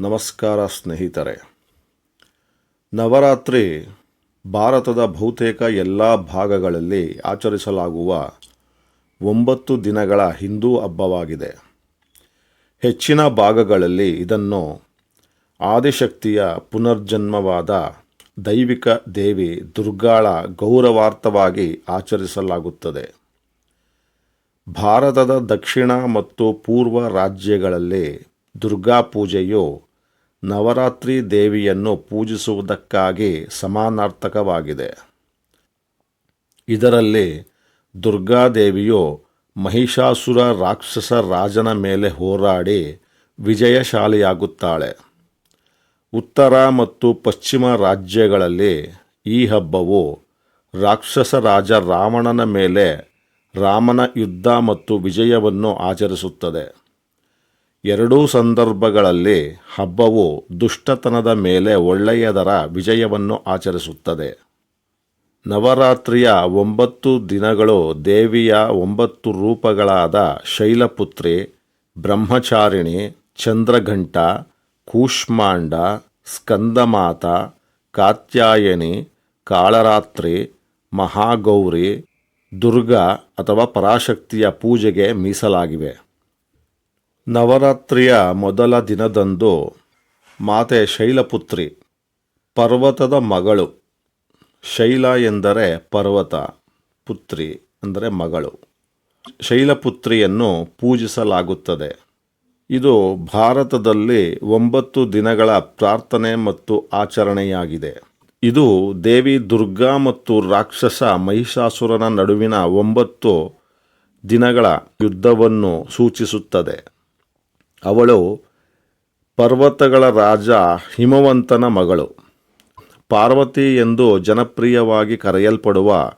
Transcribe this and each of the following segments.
ನಮಸ್ಕಾರ ಸ್ನೇಹಿತರೆ. ನವರಾತ್ರಿ ಭಾರತದ ಬಹುತೇಕ ಎಲ್ಲ ಭಾಗಗಳಲ್ಲಿ ಆಚರಿಸಲಾಗುವ ಒಂಬತ್ತು ದಿನಗಳ ಹಿಂದೂ ಹಬ್ಬವಾಗಿದೆ. ಹೆಚ್ಚಿನ ಭಾಗಗಳಲ್ಲಿ ಇದನ್ನು ಆದಿಶಕ್ತಿಯ ಪುನರ್ಜನ್ಮವಾದ ದೈವಿಕ ದೇವಿ ದುರ್ಗಾಳ ಗೌರವಾರ್ಥವಾಗಿ ಆಚರಿಸಲಾಗುತ್ತದೆ. ಭಾರತದ ದಕ್ಷಿಣ ಮತ್ತು ಪೂರ್ವ ರಾಜ್ಯಗಳಲ್ಲಿ ದುರ್ಗಾ ಪೂಜೆಯು ನವರಾತ್ರಿ ದೇವಿಯನ್ನು ಪೂಜಿಸುವುದಕ್ಕಾಗಿ ಸಮಾನಾರ್ಥಕವಾಗಿದೆ. ಇದರಲ್ಲಿ ದುರ್ಗಾದೇವಿಯು ಮಹಿಷಾಸುರ ರಾಕ್ಷಸ ರಾಜನ ಮೇಲೆ ಹೋರಾಡಿ ವಿಜಯಶಾಲಿಯಾಗುತ್ತಾಳೆ. ಉತ್ತರ ಮತ್ತು ಪಶ್ಚಿಮ ರಾಜ್ಯಗಳಲ್ಲಿ ಈ ಹಬ್ಬವು ರಾಕ್ಷಸ ರಾಜ ರಾವಣನ ಮೇಲೆ ರಾಮನ ಯುದ್ಧ ಮತ್ತು ವಿಜಯವನ್ನು ಆಚರಿಸುತ್ತದೆ. ಎರಡೂ ಸಂದರ್ಭಗಳಲ್ಲಿ ಹಬ್ಬವು ದುಷ್ಟತನದ ಮೇಲೆ ಒಳ್ಳೆಯದರ ವಿಜಯವನ್ನು ಆಚರಿಸುತ್ತದೆ. ನವರಾತ್ರಿಯ ಒಂಬತ್ತು ದಿನಗಳು ದೇವಿಯ ಒಂಬತ್ತು ರೂಪಗಳಾದ ಶೈಲಪುತ್ರಿ, ಬ್ರಹ್ಮಚಾರಿಣಿ, ಚಂದ್ರಘಂಟ, ಕೂಷ್ಮಾಂಡ, ಸ್ಕಂದಮಾತ, ಕಾತ್ಯಾಯನಿ, ಕಾಳರಾತ್ರಿ, ಮಹಾಗೌರಿ, ದುರ್ಗಾ ಅಥವಾ ಪರಾಶಕ್ತಿಯ ಪೂಜೆಗೆ ಮೀಸಲಾಗಿವೆ. ನವರಾತ್ರಿಯ ಮೊದಲ ದಿನದಂದು ಮಾತೆ ಶೈಲಪುತ್ರಿ, ಪರ್ವತದ ಮಗಳು. ಶೈಲ ಎಂದರೆ ಪರ್ವತ, ಪುತ್ರಿ ಅಂದರೆ ಮಗಳು. ಶೈಲಪುತ್ರಿಯನ್ನು ಪೂಜಿಸಲಾಗುತ್ತದೆ. ಇದು ಭಾರತದಲ್ಲಿ ಒಂಬತ್ತು ದಿನಗಳ ಪ್ರಾರ್ಥನೆ ಮತ್ತು ಆಚರಣೆಯಾಗಿದೆ. ಇದು ದೇವಿ ದುರ್ಗಾ ಮತ್ತು ರಾಕ್ಷಸ ಮಹಿಷಾಸುರನ ನಡುವಿನ ಒಂಬತ್ತು ದಿನಗಳ ಯುದ್ಧವನ್ನು ಸೂಚಿಸುತ್ತದೆ. ಅವಳು ಪರ್ವತಗಳ ರಾಜ ಹಿಮವಂತನ ಮಗಳು. ಪಾರ್ವತಿ ಎಂದು ಜನಪ್ರಿಯವಾಗಿ ಕರೆಯಲ್ಪಡುವ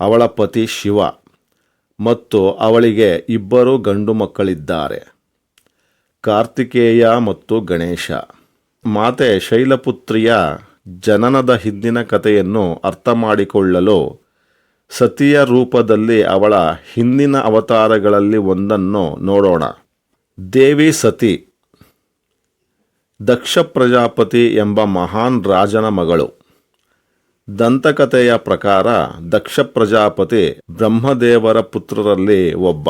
ಅವಳ ಪತಿ ಶಿವ ಮತ್ತು ಅವಳಿಗೆ ಇಬ್ಬರು ಗಂಡು ಮಕ್ಕಳಿದ್ದಾರೆ. ಕಾರ್ತಿಕೇಯ ಮತ್ತು ಗಣೇಶ. ಮಾತೆ ಶೈಲಪುತ್ರಿಯ ಜನನದ ಹಿಂದಿನ ಕಥೆಯನ್ನು ಅರ್ಥ ಮಾಡಿಕೊಳ್ಳಲು ಸತಿಯ ರೂಪದಲ್ಲಿ ಅವಳ ಹಿಂದಿನ ಅವತಾರಗಳಲ್ಲಿ ಒಂದನ್ನು ನೋಡೋಣ. ದೇವಿ ಸತಿ, ದಕ್ಷ ಪ್ರಜಾಪತಿ ಎಂಬ ಮಹಾನ್ ರಾಜನ ಮಗಳು. ದಂತಕಥೆಯ ಪ್ರಕಾರ ದಕ್ಷ ಪ್ರಜಾಪತಿ ಬ್ರಹ್ಮದೇವರ ಪುತ್ರರಲ್ಲಿ ಒಬ್ಬ.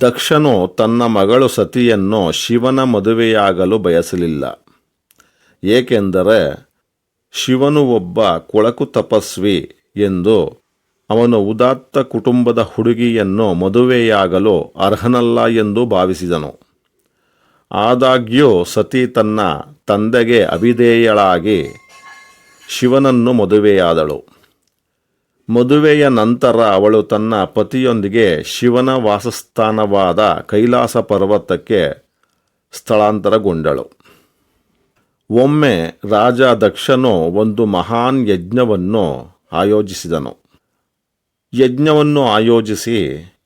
ದಕ್ಷನು ತನ್ನ ಮಗಳು ಸತಿಯನ್ನು ಶಿವನ ಮದುವೆಯಾಗಲು ಬಯಸಲಿಲ್ಲ. ಏಕೆಂದರೆ ಶಿವನು ಒಬ್ಬ ಕೊಳಕು ತಪಸ್ವಿ ಎಂದು ಅವನು ಉದಾತ್ತ ಕುಟುಂಬದ ಹುಡುಗಿಯನ್ನು ಮದುವೆಯಾಗಲು ಅರ್ಹನಲ್ಲ ಎಂದು ಭಾವಿಸಿದನು. ಆದಾಗ್ಯೂ ಸತಿ ತನ್ನ ತಂದೆಗೆ ಅವಿಧೇಯಳಾಗಿ ಶಿವನನ್ನು ಮದುವೆಯಾದಳು. ಮದುವೆಯ ನಂತರ ಅವಳು ತನ್ನ ಪತಿಯೊಂದಿಗೆ ಶಿವನ ವಾಸಸ್ಥಾನವಾದ ಕೈಲಾಸ ಪರ್ವತಕ್ಕೆ ಸ್ಥಳಾಂತರಗೊಂಡಳು. ಒಮ್ಮೆ ರಾಜ ದಕ್ಷನು ಒಂದು ಮಹಾನ್ ಯಜ್ಞವನ್ನು ಆಯೋಜಿಸಿದನು. ಯಜ್ಞವನ್ನು ಆಯೋಜಿಸಿ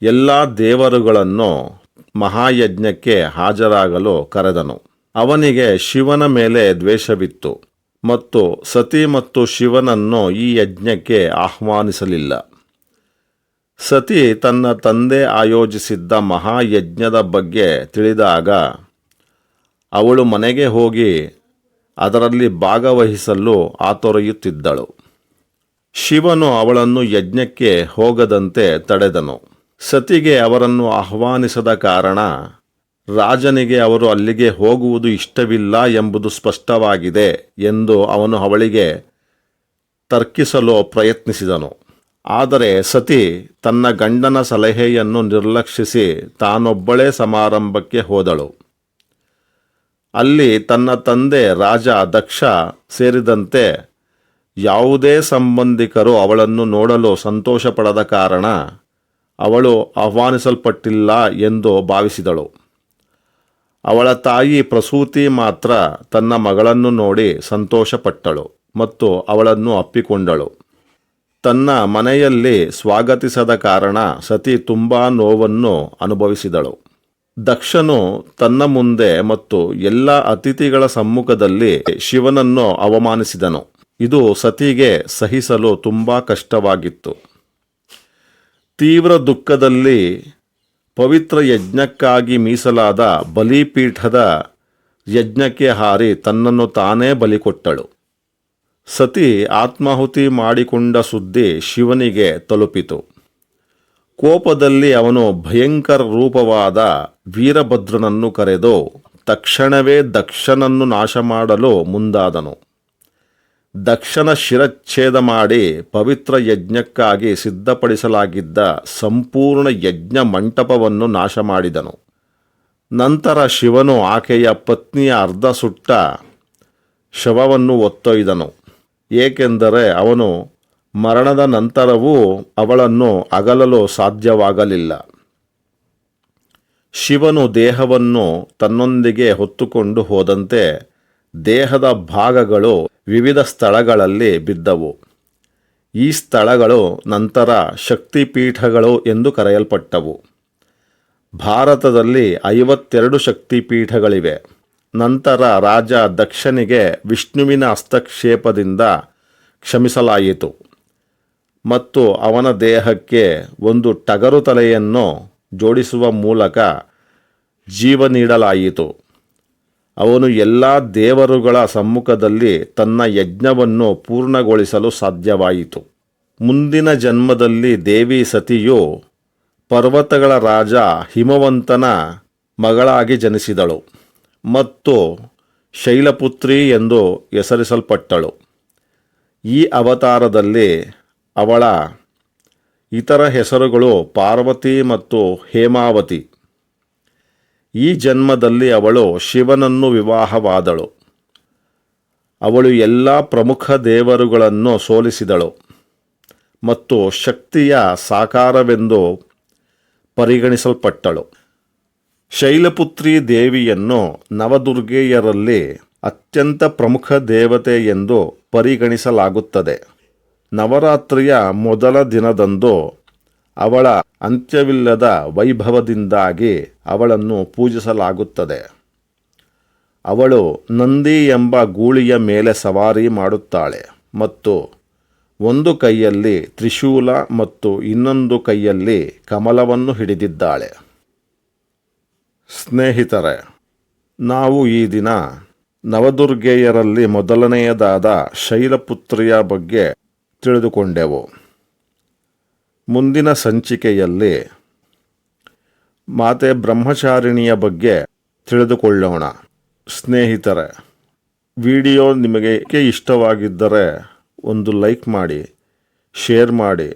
ಎಲ್ಲ ದೇವರುಗಳನ್ನು ಮಹಾಯಜ್ಞಕ್ಕೆ ಹಾಜರಾಗಲು ಕರೆದನು. ಅವನಿಗೆ ಶಿವನ ಮೇಲೆ ದ್ವೇಷವಿತ್ತು ಮತ್ತು ಸತಿ ಮತ್ತು ಶಿವನನ್ನು ಈ ಯಜ್ಞಕ್ಕೆ ಆಹ್ವಾನಿಸಲಿಲ್ಲ. ಸತಿ ತನ್ನ ತಂದೆ ಆಯೋಜಿಸಿದ್ದ ಮಹಾಯಜ್ಞದ ಬಗ್ಗೆ ತಿಳಿದಾಗ ಅವಳು ಮನೆಗೆ ಹೋಗಿ ಅದರಲ್ಲಿ ಭಾಗವಹಿಸಲು ಆತೊರೆಯುತ್ತಿದ್ದಳು. ಶಿವನು ಅವಳನ್ನು ಯಜ್ಞಕ್ಕೆ ಹೋಗದಂತೆ ತಡೆದನು. ಸತಿಗೆ ಅವರನ್ನು ಆಹ್ವಾನಿಸದ ಕಾರಣ ರಾಜನಿಗೆ ಅವರು ಅಲ್ಲಿಗೆ ಹೋಗುವುದು ಇಷ್ಟವಿಲ್ಲ ಎಂಬುದು ಸ್ಪಷ್ಟವಾಗಿದೆ ಎಂದು ಅವನು ಅವಳಿಗೆ ತರ್ಕಿಸಲು ಪ್ರಯತ್ನಿಸಿದನು. ಆದರೆ ಸತಿ ತನ್ನ ಗಂಡನ ಸಲಹೆಯನ್ನು ನಿರ್ಲಕ್ಷಿಸಿ ತಾನೊಬ್ಬಳೇ ಸಮಾರಂಭಕ್ಕೆ ಹೋದಳು. ಅಲ್ಲಿ ತನ್ನ ತಂದೆ ರಾಜ ದಕ್ಷ ಸೇರಿದಂತೆ ಯಾವುದೇ ಸಂಬಂಧಿಕರು ಅವಳನ್ನು ನೋಡಲು ಸಂತೋಷಪಡದ ಕಾರಣ ಅವಳು ಆಹ್ವಾನಿಸಲ್ಪಟ್ಟಿಲ್ಲ ಎಂದು ಭಾವಿಸಿದಳು. ಅವಳ ತಾಯಿ ಪ್ರಸೂತಿ ಮಾತ್ರ ತನ್ನ ಮಗಳನ್ನು ನೋಡಿ ಸಂತೋಷಪಟ್ಟಳು ಮತ್ತು ಅವಳನ್ನು ಅಪ್ಪಿಕೊಂಡಳು. ತನ್ನ ಮನೆಯಲ್ಲಿ ಸ್ವಾಗತಿಸದ ಕಾರಣ ಸತಿ ತುಂಬ ನೋವನ್ನು ಅನುಭವಿಸಿದಳು. ದಕ್ಷನು ತನ್ನ ಮುಂದೆ ಮತ್ತು ಎಲ್ಲ ಅತಿಥಿಗಳ ಸಮ್ಮುಖದಲ್ಲಿ ಶಿವನನ್ನು ಅವಮಾನಿಸಿದನು. ಇದು ಸತಿಗೆ ಸಹಿಸಲು ತುಂಬ ಕಷ್ಟವಾಗಿತ್ತು. ತೀವ್ರ ದುಃಖದಲ್ಲಿ ಪವಿತ್ರ ಯಜ್ಞಕ್ಕಾಗಿ ಮೀಸಲಾದ ಬಲಿಪೀಠದ ಯಜ್ಞಕ್ಕೆ ಹಾರಿ ತನ್ನನ್ನು ತಾನೇ ಬಲಿಕೊಟ್ಟಳು ಸತಿ ಆತ್ಮಾಹುತಿ ಮಾಡಿಕೊಂಡ ಸುದ್ದಿ ಶಿವನಿಗೆ ತಲುಪಿತು. ಕೋಪದಲ್ಲಿ ಅವನು ಭಯಂಕರ ರೂಪವಾದ ವೀರಭದ್ರನನ್ನು ಕರೆದು ತಕ್ಷಣವೇ ದಕ್ಷನನ್ನು ನಾಶ ಮಾಡಲು ಮುಂದಾದನು. ದಕ್ಷನ ಶಿರಚ್ಛೇದ ಮಾಡಿ ಪವಿತ್ರ ಯಜ್ಞಕ್ಕಾಗಿ ಸಿದ್ಧಪಡಿಸಲಾಗಿದ್ದ ಸಂಪೂರ್ಣ ಯಜ್ಞ ಮಂಟಪವನ್ನು ನಾಶ ಮಾಡಿದನು ನಂತರ ಶಿವನು ಆಕೆಯ ಪತ್ನಿಯ ಅರ್ಧ ಸುಟ್ಟ ಶವವನ್ನು ಒತ್ತೊಯ್ದನು ಏಕೆಂದರೆ ಅವನು ಮರಣದ ನಂತರವೂ ಅವಳನ್ನು ಅಗಲಲು ಸಾಧ್ಯವಾಗಲಿಲ್ಲ. ಶಿವನು ದೇಹವನ್ನು ತನ್ನೊಂದಿಗೆ ಹೊತ್ತುಕೊಂಡು ಹೋದಂತೆ ದೇಹದ ಭಾಗಗಳು ವಿವಿಧ ಸ್ಥಳಗಳಲ್ಲಿ ಬಿದ್ದವು. ಈ ಸ್ಥಳಗಳು ನಂತರ ಶಕ್ತಿಪೀಠಗಳು ಎಂದು ಕರೆಯಲ್ಪಟ್ಟವು. ಭಾರತದಲ್ಲಿ ಐವತ್ತೆರಡು ಶಕ್ತಿಪೀಠಗಳಿವೆ. ನಂತರ ರಾಜ ದಕ್ಷನಿಗೆ ವಿಷ್ಣುವಿನ ಹಸ್ತಕ್ಷೇಪದಿಂದ ಕ್ಷಮಿಸಲಾಯಿತು. ಮತ್ತು ಅವನ ದೇಹಕ್ಕೆ ಒಂದು ಟಗರು ತಲೆಯನ್ನು ಜೋಡಿಸುವ ಮೂಲಕ ಜೀವ ನೀಡಲಾಯಿತು. ಅವನು ಎಲ್ಲ ದೇವರುಗಳ ಸಮ್ಮುಖದಲ್ಲಿ ತನ್ನ ಯಜ್ಞವನ್ನು ಪೂರ್ಣಗೊಳಿಸಲು ಸಾಧ್ಯವಾಯಿತು. ಮುಂದಿನ ಜನ್ಮದಲ್ಲಿ ದೇವಿ ಸತಿಯು ಪರ್ವತಗಳ ರಾಜ ಹಿಮವಂತನ ಮಗಳಾಗಿ ಜನಿಸಿದಳು ಮತ್ತು ಶೈಲಪುತ್ರಿ ಎಂದು ಹೆಸರಿಸಲ್ಪಟ್ಟಳು. ಈ ಅವತಾರದಲ್ಲಿ ಅವಳ ಇತರ ಹೆಸರುಗಳು ಪಾರ್ವತಿ ಮತ್ತು ಹೇಮಾವತಿ. ಈ ಜನ್ಮದಲ್ಲಿ ಅವಳು ಶಿವನನ್ನು ವಿವಾಹವಾದಳು. ಅವಳು ಎಲ್ಲ ಪ್ರಮುಖ ದೇವರುಗಳನ್ನು ಸೋಲಿಸಿದಳು ಮತ್ತು ಶಕ್ತಿಯ ಸಾಕಾರವೆಂದು ಪರಿಗಣಿಸಲ್ಪಟ್ಟಳು. ಶೈಲಪುತ್ರಿ ದೇವಿಯನ್ನು ನವದುರ್ಗೆಯರಲ್ಲಿ ಅತ್ಯಂತ ಪ್ರಮುಖ ದೇವತೆ ಎಂದು ಪರಿಗಣಿಸಲಾಗುತ್ತದೆ. ನವರಾತ್ರಿಯ ಮೊದಲ ದಿನದಂದು ಅವಳ ಅಂತ್ಯವಿಲ್ಲದ ವೈಭವದಿಂದಾಗಿ ಅವಳನ್ನು ಪೂಜಿಸಲಾಗುತ್ತದೆ. ಅವಳು ನಂದಿ ಎಂಬ ಗೂಳಿಯ ಮೇಲೆ ಸವಾರಿ ಮಾಡುತ್ತಾಳೆ ಮತ್ತು ಒಂದು ಕೈಯಲ್ಲಿ ತ್ರಿಶೂಲ ಮತ್ತು ಇನ್ನೊಂದು ಕೈಯಲ್ಲಿ ಕಮಲವನ್ನು ಹಿಡಿದಿದ್ದಾಳೆ. ಸ್ನೇಹಿತರೆ, ನಾವು ಈ ದಿನ ನವದುರ್ಗೆಯರಲ್ಲಿ ಮೊದಲನೆಯದಾದ ಶೈಲಪುತ್ರಿಯ ಬಗ್ಗೆ ತಿಳಿದುಕೊಂಡೆವು. ಮುಂದಿನ ಸಂಚಿಕೆಯಲ್ಲಿ ಮಾತೆ ಬ್ರಹ್ಮಚಾರಿಣಿಯ ಬಗ್ಗೆ ತಿಳಿದುಕೊಳ್ಳೋಣ. ಸ್ನೇಹಿತರೆ, ವಿಡಿಯೋ ನಿಮಗೆ ಇಷ್ಟವಾಗಿದ್ದರೆ ಒಂದು ಲೈಕ್ ಮಾಡಿ, ಶೇರ್ ಮಾಡಿ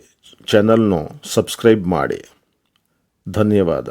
ಚಾನಲ್ನು ಸಬ್ಸ್ಕ್ರೈಬ್ ಮಾಡಿ. ಧನ್ಯವಾದ.